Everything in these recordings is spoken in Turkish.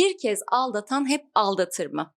Bir kez aldatan hep aldatır mı?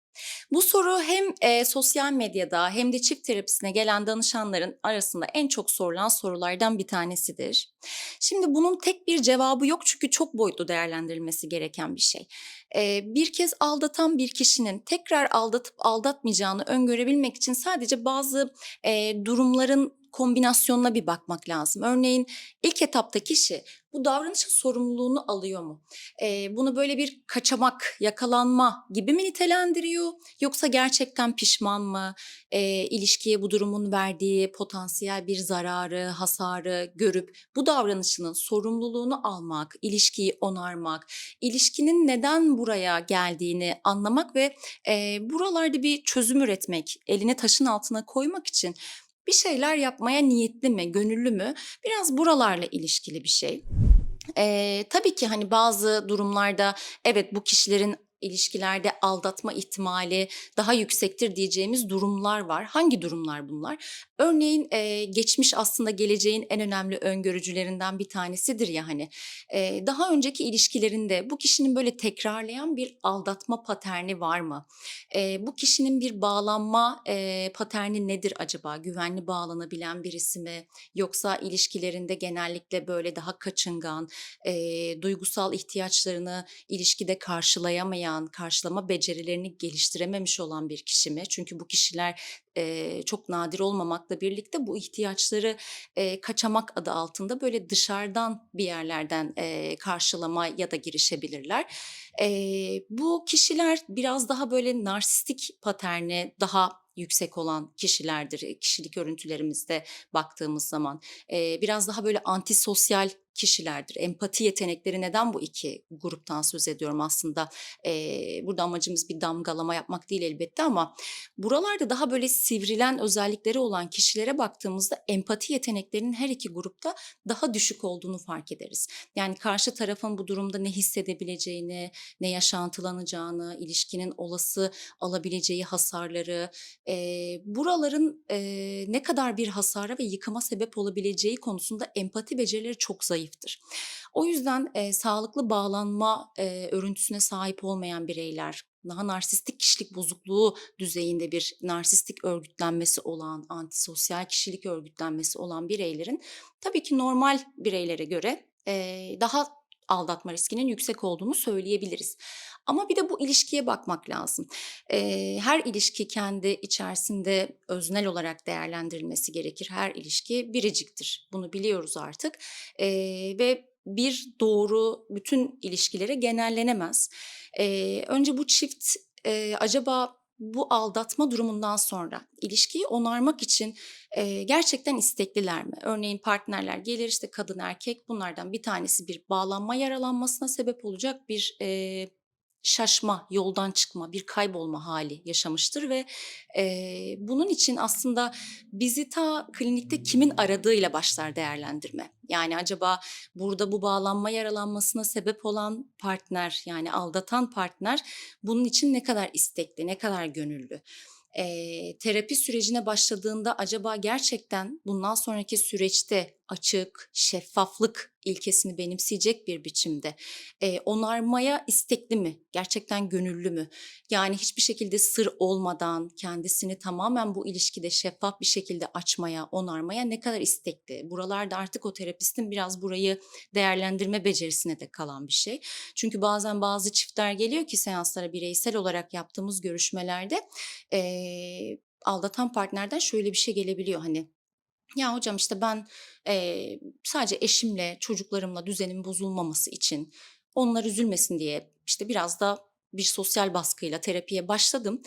Bu soru hem e, sosyal medyada hem de çift terapisine gelen danışanların arasında en çok sorulan sorulardan bir tanesidir. Şimdi bunun tek bir cevabı yok çünkü çok boyutlu değerlendirilmesi gereken bir şey. E, bir kez aldatan bir kişinin tekrar aldatıp aldatmayacağını öngörebilmek için sadece bazı e, durumların kombinasyonuna bir bakmak lazım. Örneğin ilk etapta kişi bu davranışın sorumluluğunu alıyor mu? Ee, bunu böyle bir kaçamak, yakalanma gibi mi nitelendiriyor? Yoksa gerçekten pişman mı? Ee, ilişkiye bu durumun verdiği potansiyel bir zararı, hasarı görüp bu davranışının sorumluluğunu almak, ilişkiyi onarmak, ilişkinin neden buraya geldiğini anlamak ve e, buralarda bir çözüm üretmek, elini taşın altına koymak için bir şeyler yapmaya niyetli mi, gönüllü mü? Biraz buralarla ilişkili bir şey. Eee, tabii ki, hani, bazı durumlarda evet, bu kişilerin ilişkilerde aldatma ihtimali daha yüksektir diyeceğimiz durumlar var. Hangi durumlar bunlar? Örneğin, eee, geçmiş aslında geleceğin en önemli öngörücülerinden bir tanesidir ya, hani. Eee, daha önceki ilişkilerinde bu kişinin böyle tekrarlayan bir aldatma paterni var mı? Eee, bu kişinin bir bağlanma, eee, paterni nedir acaba? Güvenli bağlanabilen birisi mi? Yoksa ilişkilerinde genellikle böyle daha kaçıngan, eee, duygusal ihtiyaçlarını ilişkide karşılayamayan, karşılama becerilerini geliştirememiş olan bir kişi mi? Çünkü bu kişiler, eee, çok nadir olmamakla birlikte bu ihtiyaçları, eee, kaçamak adı altında böyle dışarıdan bir yerlerden, eee, karşılamaya da girişebilirler. Eee, bu kişiler biraz daha böyle narsistik paterni daha yüksek olan kişilerdir, kişilik örüntülerimizde baktığımız zaman. Eee, biraz daha böyle antisosyal kişilerdir. Empati yetenekleri neden bu 2 gruptan söz ediyorum aslında. Eee, burada amacımız bir damgalama yapmak değil elbette ama buralarda daha böyle sivrilen özellikleri olan kişilere baktığımızda empati yeteneklerinin her 2 grupta daha düşük olduğunu fark ederiz. Yani karşı tarafın bu durumda ne hissedebileceğini, ne yaşantılanacağını, ilişkinin olası alabileceği hasarları, eee, buraların, eee, ne kadar bir hasara ve yıkıma sebep olabileceği konusunda empati becerileri çok zayıftır. O yüzden, eee, sağlıklı bağlanma, eee, örüntüsüne sahip olmayan bireyler, daha narsistik kişilik bozukluğu düzeyinde bir narsistik örgütlenmesi olan, antisosyal kişilik örgütlenmesi olan bireylerin tabii ki normal bireylere göre, eee, daha aldatma riskinin yüksek olduğunu söyleyebiliriz. Ama bir de bu ilişkiye bakmak lazım. Eee, her ilişki kendi içerisinde öznel olarak değerlendirilmesi gerekir. Her ilişki biriciktir. Bunu biliyoruz artık, eee, ve bir doğru bütün ilişkilere genellenemez. Eee, önce bu çift, eee, acaba bu aldatma durumundan sonra ilişkiyi onarmak için, eee, gerçekten istekliler mi? Örneğin partnerler gelir, işte, kadın erkek bunlardan bir tanesi bir bağlanma yaralanmasına sebep olacak bir, eee, şaşma, yoldan çıkma, bir kaybolma hâli yaşamıştır ve, eee, bunun için aslında bizi ta klinikte kimin aradığıyla başlar değerlendirme. Yani acaba burada bu bağlanma yaralanmasına sebep olan partner, yani aldatan partner bunun için ne kadar istekli, ne kadar gönüllü? Eee, terapi sürecine başladığında acaba gerçekten bundan sonraki süreçte açık, şeffaflık ilkesini benimseyecek bir biçimde, eee, onarmaya istekli mi? Gerçekten gönüllü mü? Yani hiçbir şekilde sır olmadan kendisini tamamen bu ilişkide şeffaf bir şekilde açmaya, onarmaya ne kadar istekli? Buralarda artık o terapistin biraz burayı değerlendirme becerisine de kalan bir şey. Çünkü bazen bazı çiftler geliyor ki seanslara bireysel olarak yaptığımız görüşmelerde, eee, aldatan partnerden şöyle bir şey gelebiliyor, hani, "Ya hocam, işte, ben, eee, sadece eşimle, çocuklarımla düzenin bozulmaması için, onlar üzülmesin diye, işte, biraz da bir sosyal baskıyla terapiye başladım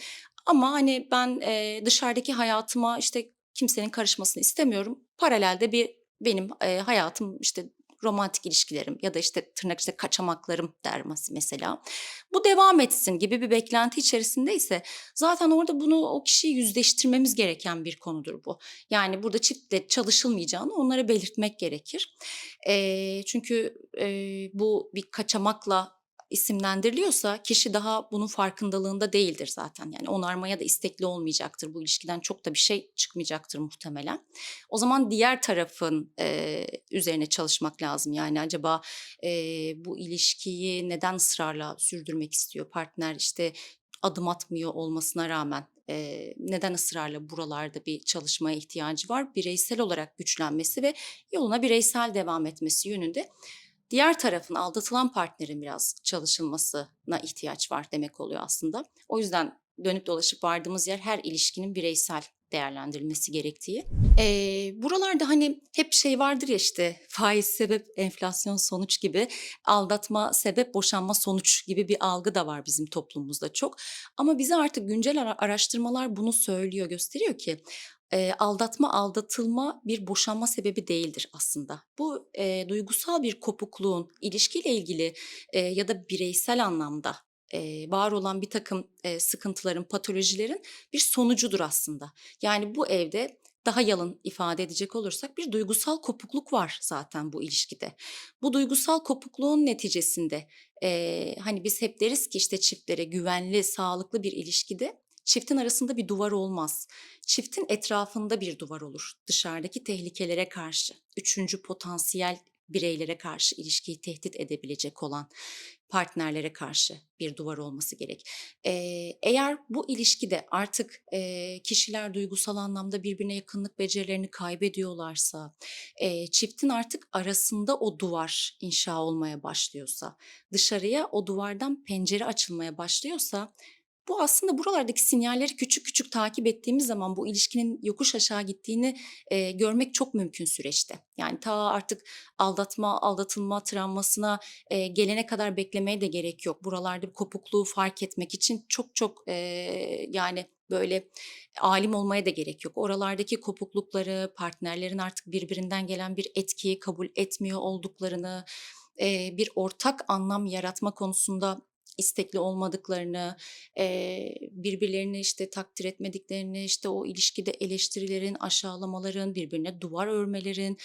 ama, hani, ben, eee, dışarıdaki hayatıma, işte, kimsenin karışmasını istemiyorum. Paralelde bir benim, eee, hayatım, işte, romantik ilişkilerim ya da, işte, tırnak içinde kaçamaklarım." der mes mesela. Bu devam etsin gibi bir beklenti içerisindeyse zaten orada bunu o kişiyi yüzleştirmemiz gereken bir konudur bu. Yani burada çiftle çalışılmayacağını onlara belirtmek gerekir. Eee, çünkü, eee, bu bir kaçamakla isimlendiriliyorsa kişi daha bunun farkındalığında değildir zaten. Yani onarmaya da istekli olmayacaktır. Bu ilişkiden çok da bir şey çıkmayacaktır muhtemelen. O zaman diğer tarafın e, üzerine çalışmak lazım. Yani acaba e, bu ilişkiyi neden ısrarla sürdürmek istiyor partner? İşte adım atmıyor olmasına rağmen e, neden ısrarla buralarda bir çalışmaya ihtiyacı var? Bireysel olarak güçlenmesi ve yoluna bireysel devam etmesi yönünde diğer tarafın aldatılan partnerin biraz çalışılmasına ihtiyaç var demek oluyor aslında. O yüzden dönüp dolaşıp vardığımız yer her ilişkinin bireysel değerlendirilmesi gerektiği. Ee, buralarda hani hep şey vardır ya işte faiz sebep enflasyon sonuç gibi aldatma sebep boşanma sonuç gibi bir algı da var bizim toplumumuzda çok. Ama bize artık güncel ara- araştırmalar bunu söylüyor gösteriyor ki e, aldatma aldatılma bir boşanma sebebi değildir aslında. Bu e, duygusal bir kopukluğun ilişkiyle ilgili e, ya da bireysel anlamda e, var olan bir takım e, sıkıntıların, patolojilerin bir sonucudur aslında. Yani bu evde daha yalın ifade edecek olursak bir duygusal kopukluk var zaten bu ilişkide. Bu duygusal kopukluğun neticesinde e, hani biz hep deriz ki işte çiftlere güvenli, sağlıklı bir ilişkide çiftin arasında bir duvar olmaz. Çiftin etrafında bir duvar olur. Dışarıdaki tehlikelere karşı, üçüncü potansiyel bireylere karşı ilişkiyi tehdit edebilecek olan partnerlere karşı bir duvar olması gerek. Ee, eğer bu ilişkide artık e, kişiler duygusal anlamda birbirine yakınlık becerilerini kaybediyorlarsa, e, çiftin artık arasında o duvar inşa olmaya başlıyorsa, dışarıya o duvardan pencere açılmaya başlıyorsa bu aslında buralardaki sinyalleri küçük küçük takip ettiğimiz zaman bu ilişkinin yokuş aşağı gittiğini e, görmek çok mümkün süreçte. Yani ta artık aldatma, aldatılma travmasına e, gelene kadar beklemeye de gerek yok. Buralarda bir kopukluğu fark etmek için çok çok e, yani böyle alim olmaya da gerek yok. Oralardaki kopuklukları, partnerlerin artık birbirinden gelen bir etkiyi kabul etmiyor olduklarını, bir ortak anlam yaratma konusunda istekli olmadıklarını, birbirlerini işte takdir etmediklerini, işte o ilişkide eleştirilerin, aşağılamaların, birbirine duvar örmelerin,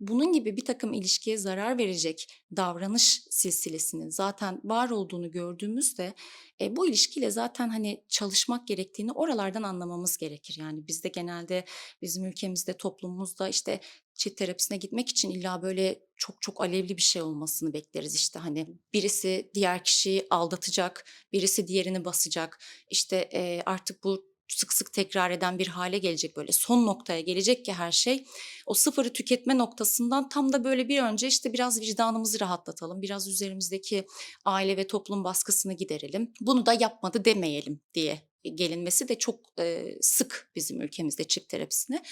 bunun gibi bir takım ilişkiye zarar verecek davranış silsilesinin zaten var olduğunu gördüğümüzde e, bu ilişkiyle zaten hani çalışmak gerektiğini oralardan anlamamız gerekir. Yani bizde genelde bizim ülkemizde toplumumuzda işte çift terapisine gitmek için illa böyle çok çok alevli bir şey olmasını bekleriz. İşte hani birisi diğer kişiyi aldatacak, birisi diğerini basacak. İşte e, artık bu sık sık tekrar eden bir hale gelecek böyle son noktaya gelecek ki her şey. O sıfırı tüketme noktasından tam da böyle bir önce işte biraz vicdanımızı rahatlatalım biraz üzerimizdeki aile ve toplum baskısını giderelim. Bunu da yapmadı demeyelim diye gelinmesi de çok e, sık bizim ülkemizde çift terapisine.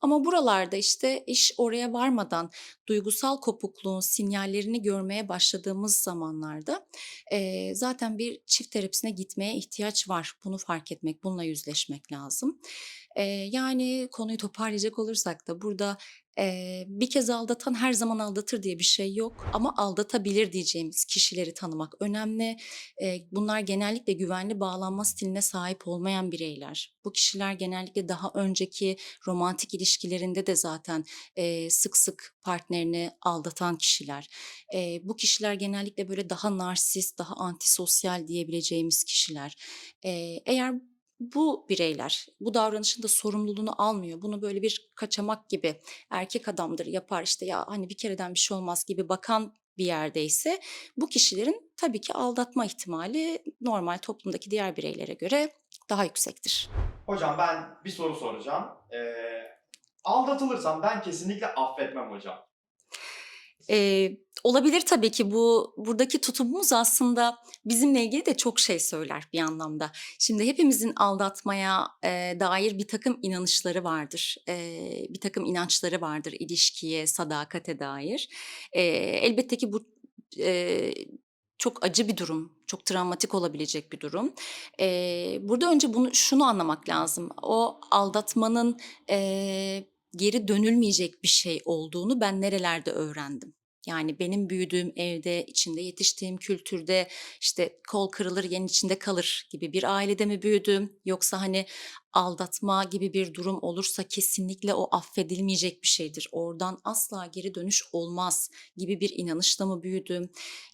Ama buralarda işte iş oraya varmadan duygusal kopukluğun sinyallerini görmeye başladığımız zamanlarda e, zaten bir çift terapisine gitmeye ihtiyaç var. Bunu fark etmek, bununla yüzleşmek lazım. E, yani konuyu toparlayacak olursak da burada Eee, bir kez aldatan her zaman aldatır diye bir şey yok ama aldatabilir diyeceğimiz kişileri tanımak önemli. Eee, bunlar genellikle güvenli bağlanma stiline sahip olmayan bireyler. Bu kişiler genellikle daha önceki romantik ilişkilerinde de zaten eee, sık sık partnerini aldatan kişiler. Eee, bu kişiler genellikle böyle daha narsist, daha antisosyal diyebileceğimiz kişiler. Eee, eğer bu bireyler bu davranışın da sorumluluğunu almıyor. Bunu böyle bir kaçamak gibi erkek adamdır yapar işte ya hani bir kereden bir şey olmaz gibi bakan bir yerdeyse bu kişilerin tabii ki aldatma ihtimali normal toplumdaki diğer bireylere göre daha yüksektir. Hocam ben bir soru soracağım. Ee, aldatılırsam ben kesinlikle affetmem hocam. Eee, olabilir tabii ki bu buradaki tutumumuz aslında bizimle ilgili de çok şey söyler bir anlamda. Şimdi hepimizin aldatmaya, eee, dair birtakım inanışları vardır. Eee, birtakım inançları vardır ilişkiye, sadakate dair. Eee, elbette ki bu, eee, çok acı bir durum, çok travmatik olabilecek bir durum. Eee, burada önce bunu şunu anlamak lazım. O aldatmanın, eee, geri dönülmeyecek bir şey olduğunu ben nerelerde öğrendim? Yani benim büyüdüğüm evde, içinde yetiştiğim kültürde işte kol kırılır yen içinde kalır gibi bir ailede mi büyüdüm? Yoksa hani aldatma gibi bir durum olursa kesinlikle o affedilmeyecek bir şeydir. Oradan asla geri dönüş olmaz gibi bir inanışla mı büyüdüm?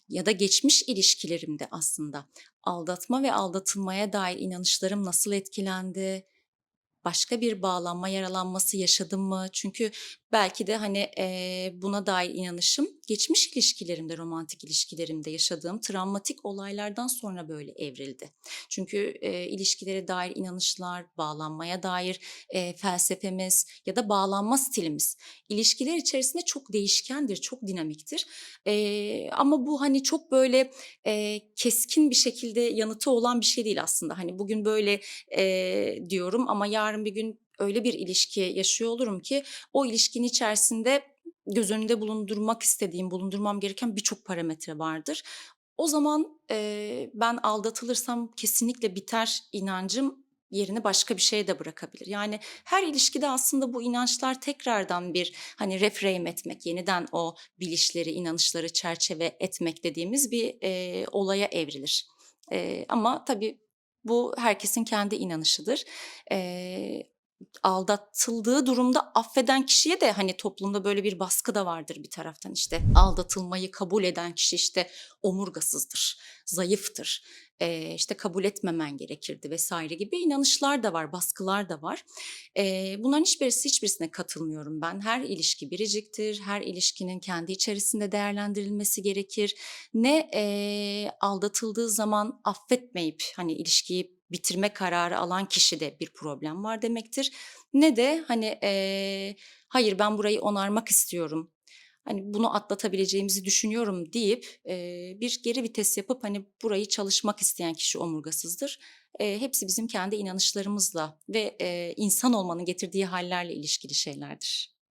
Ya da geçmiş ilişkilerimde aslında aldatma ve aldatılmaya dair inanışlarım nasıl etkilendi? Başka bir bağlanma yaralanması yaşadım mı? Çünkü belki de hani eee, buna dair inanışım geçmiş ilişkilerimde, romantik ilişkilerimde yaşadığım travmatik olaylardan sonra böyle evrildi. Çünkü eee, ilişkilere dair inanışlar, bağlanmaya dair eee, felsefemiz ya da bağlanma stilimiz ilişkiler içerisinde çok değişkendir, çok dinamiktir. Eee, ama bu hani çok böyle eee, keskin bir şekilde yanıtı olan bir şey değil aslında. Hani bugün böyle eee, diyorum ama yarın bir gün öyle bir ilişki yaşıyor olurum ki o ilişkinin içerisinde göz önünde bulundurmak istediğim, bulundurmam gereken birçok parametre vardır. O zaman eee, ben aldatılırsam kesinlikle biter inancım yerini başka bir şeye de bırakabilir. Yani her ilişkide aslında bu inançlar tekrardan bir hani reframe etmek, yeniden o bilişleri, inanışları çerçeve etmek dediğimiz bir eee, olaya evrilir. Eee, ama tabii bu herkesin kendi inanışıdır. Eee, aldatıldığı durumda affeden kişiye de hani toplumda böyle bir baskı da vardır bir taraftan işte aldatılmayı kabul eden kişi işte omurgasızdır, zayıftır, eee, işte kabul etmemen gerekirdi vesaire gibi inanışlar da var, baskılar da var. Eee, bunların hiçbirisi hiçbirisine katılmıyorum ben. Her ilişki biriciktir, her ilişkinin kendi içerisinde değerlendirilmesi gerekir. Ne eee, aldatıldığı zaman affetmeyip hani ilişkiyi bitirme kararı alan kişide bir problem var demektir. Ne de hani eee, hayır ben burayı onarmak istiyorum. Hani bunu atlatabileceğimizi düşünüyorum deyip eee, bir geri vites yapıp hani burayı çalışmak isteyen kişi omurgasızdır. Eee, hepsi bizim kendi inanışlarımızla ve eee, insan olmanın getirdiği hallerle ilişkili şeylerdir.